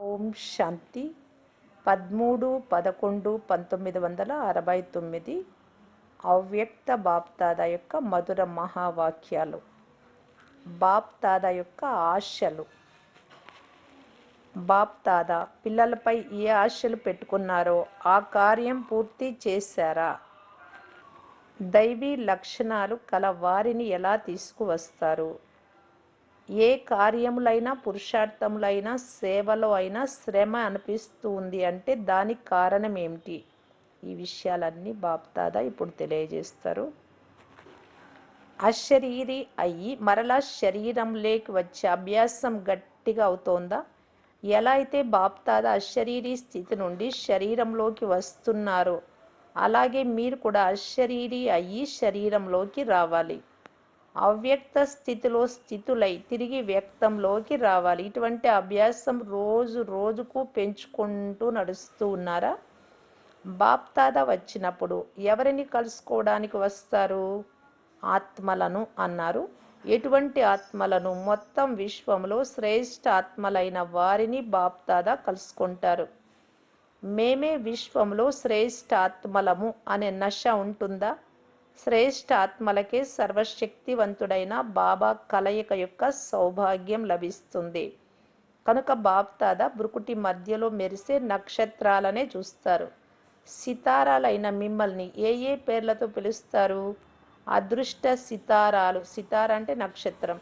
ఓం శాంతి. పదమూడు పదకొండు పంతొమ్మిది వందల అరవై తొమ్మిది అవ్యక్త బాప్తాద యొక్క మధుర మహావాక్యాలు. బాప్తాద యొక్క ఆశలు. బాప్తాద పిల్లలపై ఏ ఆశలు పెట్టుకున్నారో ఆ కార్యం పూర్తి చేశారా? దైవీ లక్షణాలు కల వారిని ఎలా తీసుకువస్తారు? ఏ కార్యములైనా పురుషార్థములైనా సేవలో అయినా శ్రమ అనిపిస్తుంది అంటే దానికి కారణం ఏమిటి? ఈ విషయాలన్నీ బాప్తాదా ఇప్పుడు తెలియజేస్తారు. అశరీరి అయ్యి మరలా శరీరంలోకి వచ్చే అభ్యాసం గట్టిగా అవుతోందా? ఎలా అయితే బాప్తాదా అశరీరీ స్థితి నుండి శరీరంలోకి వస్తున్నారో అలాగే మీరు కూడా అశరీరి అయ్యి శరీరంలోకి రావాలి. అవ్యక్త స్థితిలో స్థితులై తిరిగి వ్యక్తంలోకి రావాలి. ఇటువంటి అభ్యాసం రోజు రోజుకు పెంచుకుంటూ నడుస్తూ ఉన్నారా? బాప్తాద వచ్చినప్పుడు ఎవరిని కలుసుకోవడానికి వస్తారు? ఆత్మలను అన్నారు. ఎటువంటి ఆత్మలను? మొత్తం విశ్వంలో శ్రేష్ఠ ఆత్మలైన వారిని బాప్తాద కలుసుకుంటారు. మేమే విశ్వంలో శ్రేష్ఠ ఆత్మలము అనే నశ ఉంటుందా? శ్రేష్టాత్మలకే సర్వశక్తివంతుడైన బాబా కలయిక యొక్క సౌభాగ్యం లభిస్తుంది. కనుక బాప్తాద బ్రుకుటి మధ్యలో మెరిసే నక్షత్రాలనే చూస్తారు. సితారాలైన మిమ్మల్ని ఏ ఏ పేర్లతో పిలుస్తారు? అదృష్ట సితారాలు సితార అంటే నక్షత్రం.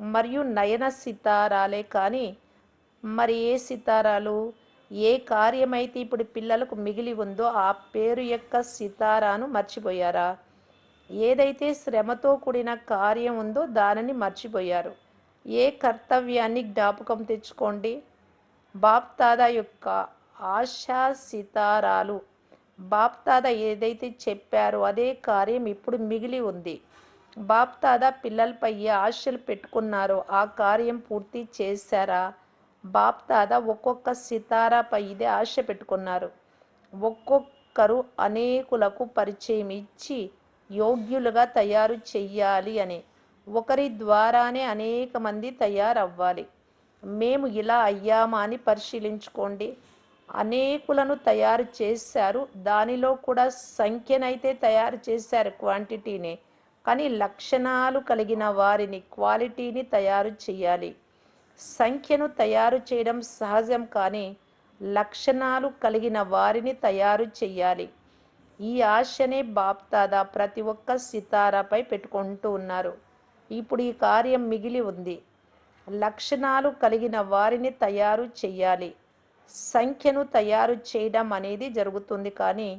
మరియు నయన సితారాలే కానీ మరి ఏ సితారాలు? ఏ కార్యమైతే ఇప్పుడు పిల్లలకు మిగిలి ఉందో ఆ పేరు యొక్క సితారాను మర్చిపోయారా? ఏదైతే శ్రమతో కూడిన కార్యం ఉందో దానిని మర్చిపోయారు. ఏ కర్తవ్యాన్ని జ్ఞాపకం తెచ్చుకోండి. బాప్తాదా యొక్క ఆశా సితారాలు. బాప్తాదా ఏదైతే చెప్పారో అదే కార్యం ఇప్పుడు మిగిలి ఉంది. బాప్తాదా పిల్లలపై ఏ ఆశలు పెట్టుకున్నారో ఆ కార్యం పూర్తి చేశారా? బాప్తాదా ఒక్కొక్క సితారాపై ఇదే ఆశ పెట్టుకున్నారు. ఒక్కొక్కరు అనేకులకు పరిచయం ఇచ్చి యోగ్యులుగా తయారు చెయ్యాలి అని. ఒకరి ద్వారానే అనేక మంది తయారవ్వాలి. మేము ఇలా అయ్యామా అని పరిశీలించుకోండి. అనేకులను తయారు చేశారు. దానిలో కూడా సంఖ్యనైతే తయారు చేశారు క్వాంటిటీని. కానీ లక్షణాలు కలిగిన వారిని క్వాలిటీని తయారు చేయాలి సంఖ్యను తయారు చేయడం సహజం కానీ లక్షణాలు కలిగిన వారిని తయారు చేయాలి ఈ ఆశనే బాప్తాదా ప్రతి ఒక్క సితారాపై పెట్టుకుంటూ ఉన్నారు. ఇప్పుడు ఈ కార్యం మిగిలి ఉంది. లక్షణాలు కలిగిన వారిని తయారు చేయాలి సంఖ్యను తయారు చేయడం అనేది జరుగుతుంది కానీ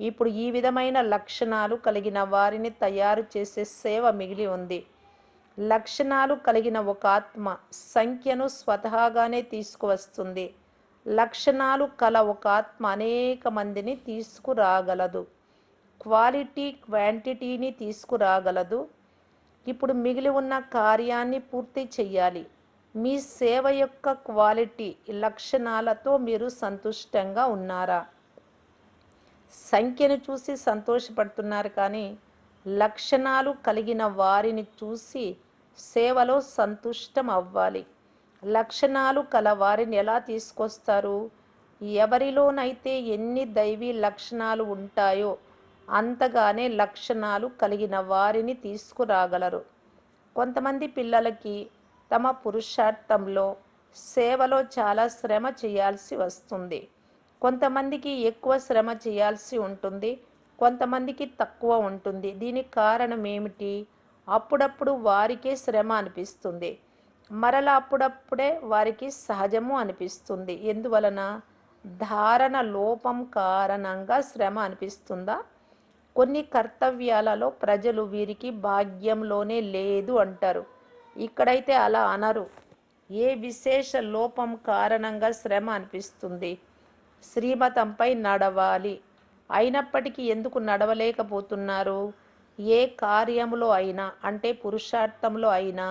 ఇప్పుడు ఈ విధమైన లక్షణాలు కలిగిన వారిని తయారు చేసే సేవ మిగిలి ఉంది. లక్షణాలు కలిగిన ఒక ఆత్మ సంఖ్యను స్వతహాగానే తీసుకువస్తుంది. లక్షణాలు కల ఒక ఆత్మ అనేక మందిని తీసుకురాగలదు. క్వాలిటీ క్వాంటిటీని తీసుకురాగలదు. ఇప్పుడు మిగిలి ఉన్న కార్యాన్ని పూర్తి చెయ్యాలి. మీ సేవ యొక్క క్వాలిటీ లక్షణాలతో మీరు సంతుష్టంగా ఉన్నారా? సంఖ్యను చూసి సంతోషపడుతున్నారు కానీ లక్షణాలు కలిగిన వారిని చూసి సేవలో సంతుష్టం అవ్వాలి. లక్షణాలు కల వారిని ఎలా తీసుకొస్తారు? ఎవరిలోనైతే ఎన్ని దైవీ లక్షణాలు ఉంటాయో అంతగానే లక్షణాలు కలిగిన వారిని తీసుకురాగలరు. కొంతమంది పిల్లలకి తమ పురుషార్థంలో సేవలో చాలా శ్రమ చేయాల్సి వస్తుంది. కొంతమందికి ఎక్కువ శ్రమ చేయాల్సి ఉంటుంది. కొంతమందికి తక్కువ ఉంటుంది. దీనికి కారణం ఏమిటి? అప్పుడప్పుడు వారికే శ్రమ అనిపిస్తుంది. మరలా అప్పుడప్పుడే వారికి సహజము అనిపిస్తుంది. ఎందువలన? ధారణ లోపం కారణంగా శ్రమ అనిపిస్తుందా? కొన్ని కర్తవ్యాలలో ప్రజలు వీరికి భాగ్యంలోనే లేదు అంటారు. ఇక్కడైతే అలా అనరు. ఏ విశేష లోపం కారణంగా శ్రమ అనిపిస్తుంది? శ్రీమతంపై నడవాలి. అయినప్పటికీ ఎందుకు నడవలేకపోతున్నారు? ఏ కార్యములో అయినా అంటే పురుషార్థంలో అయినా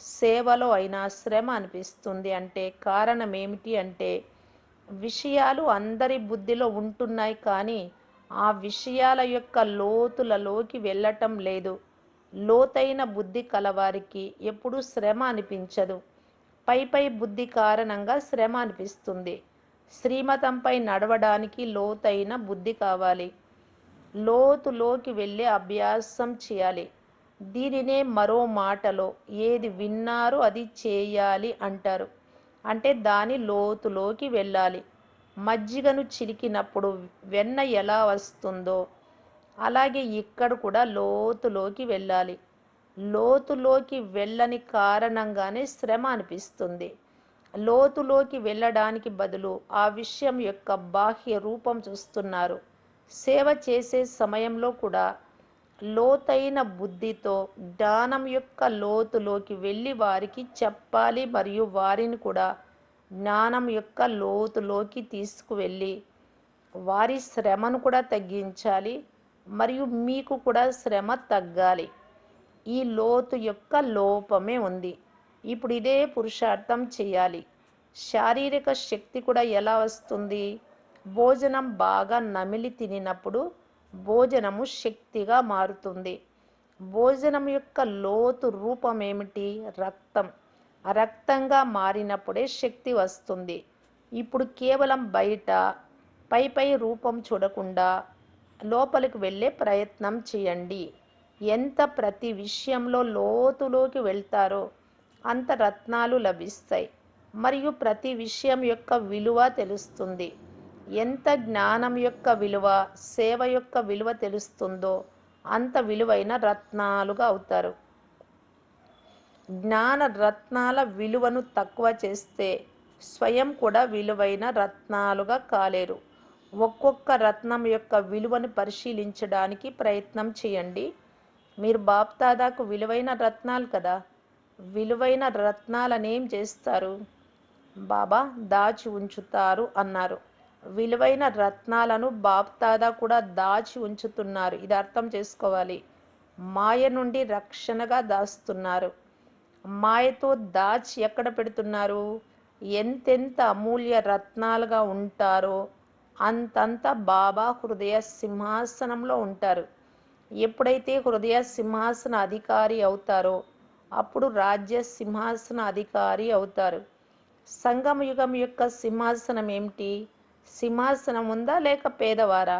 సేవలో అయినా శ్రమ అనిపిస్తుంది అంటే కారణం ఏమిటి అంటే విషయాలు అందరి బుద్ధిలో ఉంటున్నాయి కానీ ఆ విషయాల యొక్క లోతులలోకి వెళ్ళటం లేదు. లోతైన బుద్ధి కలవారికి ఎప్పుడు శ్రమ అనిపించదు. పై పై బుద్ధి కారణంగా శ్రమ అనిపిస్తుంది. శ్రీమతంపై నడవడానికి లోతైన బుద్ధి కావాలి. లోతులోకి వెళ్ళే అభ్యాసం చేయాలి. దీనినే మరో మాటలో ఏది విన్నారో అది చేయాలి అంటారు. అంటే దాని లోతులోకి వెళ్ళాలి. మజ్జిగను చిలికినప్పుడు వెన్న ఎలా వస్తుందో అలాగే ఇక్కడ కూడా లోతులోకి వెళ్ళాలి. లోతులోకి వెళ్ళని కారణంగానే శ్రమ అనిపిస్తుంది. లోతులోకి వెళ్ళడానికి బదులు ఆ విషయం యొక్క బాహ్య రూపం చూస్తున్నారు. సేవ చేసే సమయంలో కూడా లోతైన బుద్ధితో జ్ఞానం యొక్క లోతులోకి వెళ్ళి వారికి చెప్పాలి మరియు వారిని కూడా జ్ఞానం యొక్క లోతులోకి తీసుకువెళ్ళి వారి శ్రమను కూడా తగ్గించాలి మరియు మీకు కూడా శ్రమ తగ్గాలి. ఈ లోతు యొక్క లోపమే ఉంది. ఇప్పుడు ఇదే పురుషార్థం చేయాలి. శారీరక శక్తి కూడా ఎలా వస్తుంది? భోజనం బాగా నమిలి తినినప్పుడు భోజనము శక్తిగా మారుతుంది. భోజనం యొక్క లోతు రూపం ఏమిటి? రక్తం. రక్తంగా మారినప్పుడే శక్తి వస్తుంది. ఇప్పుడు కేవలం బయట పై పై రూపం చూడకుండా లోపలికి వెళ్ళే ప్రయత్నం చేయండి. ఎంత ప్రతి విషయంలో లోతులోకి వెళ్తారో అంత రత్నాలు లభిస్తాయి. మరియు ప్రతి విషయం యొక్క విలువ తెలుస్తుంది. ఎంత జ్ఞానం యొక్క విలువ సేవ యొక్క విలువ తెలుస్తుందో అంత విలువైన రత్నాలుగా అవుతారు. జ్ఞాన రత్నాల విలువను తక్కువ చేస్తే స్వయం కూడా విలువైన రత్నాలుగా కాలేరు. ఒక్కొక్క రత్నం యొక్క విలువను పరిశీలించడానికి ప్రయత్నం చేయండి. మీరు బాప్దాదాకు విలువైన రత్నాలు కదా విలువైన రత్నాలనేం చేస్తారు? బాబా దాచి ఉంచుతారు అన్నారు. విలువైన రత్నాలను బాప్దాదా కూడా దాచి ఉంచుతున్నారు. ఇది అర్థం చేసుకోవాలి. మాయ నుండి రక్షణగా దాస్తున్నారు. మాయతో దాచి ఎక్కడ పెడుతున్నారు? ఎంతెంత అమూల్య రత్నాలుగా ఉంటారో అంతంత బాబా హృదయ సింహాసనంలో ఉంటారు. ఎప్పుడైతే హృదయ సింహాసన అధికారి అవుతారో అప్పుడు రాజ్య సింహాసన అధికారి అవుతారు. సంగమయుగం యొక్క సింహాసనం ఏమిటి? సింహాసనం ఉందా లేక పేదవారా?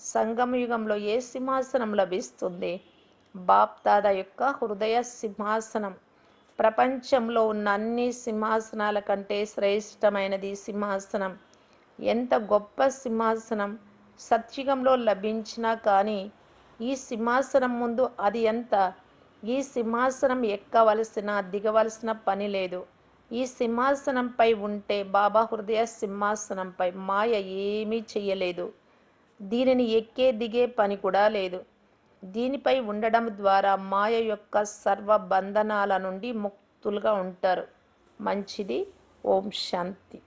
సంగమయుగంలో ఏ సింహాసనం లభిస్తుంది? బాప్దాద యొక్క హృదయ సింహాసనం. ప్రపంచంలో ఉన్న అన్ని సింహాసనాల కంటే శ్రేష్టమైనది సింహాసనం. ఎంత గొప్ప సింహాసనం. సత్యుగంలో లభించినా కానీ ఈ సింహాసనం ముందు అది ఎంత? ఈ సింహాసనం ఎక్కవలసిన దిగవలసిన పని లేదు. ఈ సింహాసనంపై ఉంటే బాబా హృదయ సింహాసనంపై మాయ ఏమీ చెయ్యలేదు. దీనిని ఎక్కే దిగే పని కూడా లేదు. దీనిపై ఉండడం ద్వారా మాయ యొక్క సర్వ బంధనాల నుండి ముక్తులుగా ఉంటారు. మంచిది. ఓం శాంతి.